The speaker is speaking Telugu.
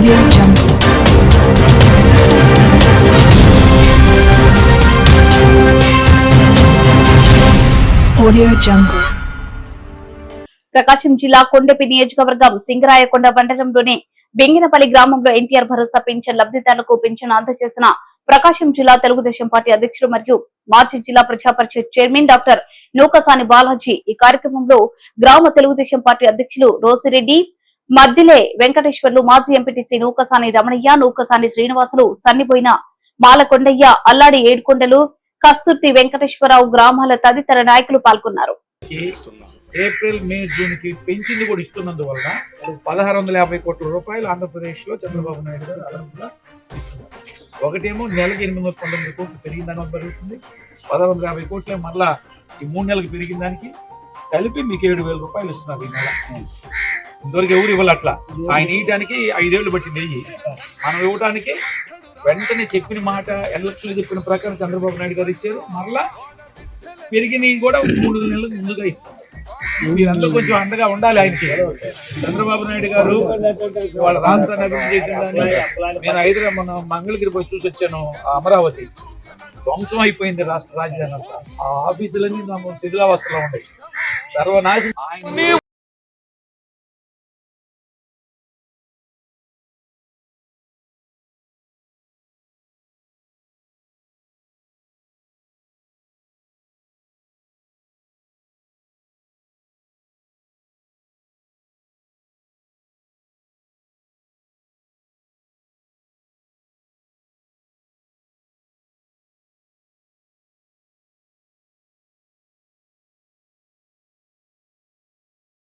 Audio Jungle. Audio Jungle. ప్రకాశం జిల్లా కొండపి నియోజకవర్గం సింగరాయకొండ మండలంలోని బెంగినపల్లి గ్రామంలో ఎన్టీఆర్ భరోసా పింఛన్ లబ్దిదారులకు పింఛన్ అందజేసిన ప్రకాశం జిల్లా తెలుగుదేశం పార్టీ అధ్యక్షులు మరియు మాజీ జిల్లా ప్రజా పరిషత్ చైర్మన్ డాక్టర్ నూకసాని బాలాజీ ఈ కార్యక్రమంలో గ్రామ తెలుగుదేశం పార్టీ అధ్యక్షులు రోసిరెడ్డి మద్దిలే వెంకటేశ్వర్లు మాజీ ఎంపీటీసీ నూకసాని రమణయ్య నూకసాని శ్రీనివాసులు సన్నిపోయిన మాలకొండయ్య అల్లాడి ఏడుకొండలు కస్తూర్తి వెంకటేశ్వరరావు గ్రామాల తదితర నాయకులు పాల్గొన్నారు. ఏప్రిల్ మే జూన్కి పెంచింది కూడా ఇస్తున్నందువల్ల పదహారు వందల యాభై కోట్ల రూపాయలు ఆంధ్రప్రదేశ్లో చంద్రబాబు నాయుడు గారు అదనంగా ఇస్తున్నారు. ఒకటేమో నెలకి ఎనిమిది వందల పంతొమ్మిది కోట్లు పెరిగిందని పెరుగుతుంది పదహారు వందల యాభై కోట్లే మళ్ళా ఈ మూడు నెలలకు పెరిగిన దానికి కలిపి మీకు ఏడు వేల రూపాయలు ఇస్తున్నారు ఈ నెల. ఇంతవరకు ఎవరు ఇవ్వాలి అట్లా ఆయన ఇవ్వడానికి ఐదేళ్ళు పట్టింది నెయ్యి. మనం ఇవ్వడానికి వెంటనే చెప్పిన మాట ఎలక్షన్ చెప్పిన ప్రకారం చంద్రబాబు నాయుడు గారు ఇచ్చారు. మరలా పెరిగినవి కూడా మూడు నెలలు ముందుగా ఇస్తారు మీరంతా కొంచెం అండగా ఉండాలి ఆయనకి. చంద్రబాబు నాయుడు గారు వాళ్ళ రాష్ట్రాన్ని అభివృద్ధి చేయడానికి నేను హైదరాబాద్ మన మంగళగిరి పోయి చూసి వచ్చాను అమరావతి. ధ్వంసం అయిపోయింది రాష్ట్ర రాజధాని ఆ ఆఫీసులన్నీ నాకు శిథిలావస్థలో ఉన్నాయి సర్వనాశనం. ఆయన